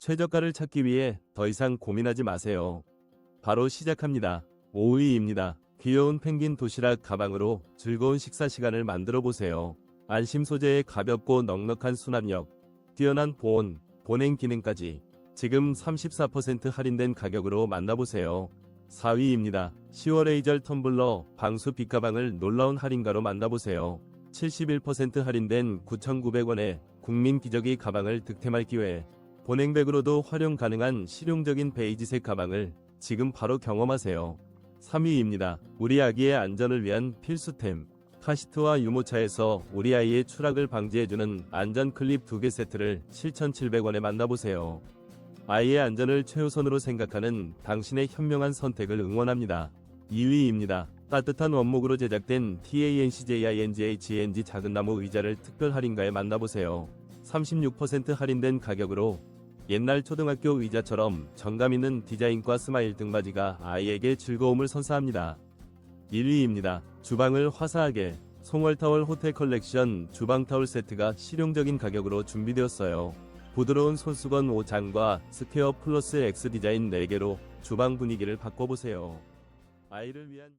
최저가를 찾기 위해 더 이상 고민하지 마세요. 바로 시작합니다. 5위입니다. 귀여운 펭귄 도시락 가방으로 즐거운 식사 시간을 만들어 보세요. 안심 소재의 가볍고 넉넉한 수납력, 뛰어난 보온, 보냉 기능까지 지금 34% 할인된 가격으로 만나보세요. 4위입니다. 10월 에이절 텀블러 방수 빗가방을 놀라운 할인가로 만나보세요. 71% 할인된 9,900원에 국민 기저귀 가방을 득템할 기회. 보냉백으로도 활용 가능한 실용적인 베이지색 가방을 지금 바로 경험하세요. 3위입니다. 우리 아기의 안전을 위한 필수템. 카시트와 유모차에서 우리 아이의 추락을 방지해주는 안전 클립 2개 세트를 7,700원에 만나보세요. 아이의 안전을 최우선으로 생각하는 당신의 현명한 선택을 응원합니다. 2위입니다. 따뜻한 원목으로 제작된 TANCJINGHNG 작은 나무 의자를 특별 할인가에 만나보세요. 36% 할인된 가격으로 옛날 초등학교 의자처럼 정감 있는 디자인과 스마일 등받이가 아이에게 즐거움을 선사합니다. 1위입니다. 주방을 화사하게 송월타월 호텔 컬렉션 주방 타월 세트가 실용적인 가격으로 준비되었어요. 부드러운 손수건 5장과 스퀘어 플러스 X 디자인 4개로 주방 분위기를 바꿔보세요. 아이를 위한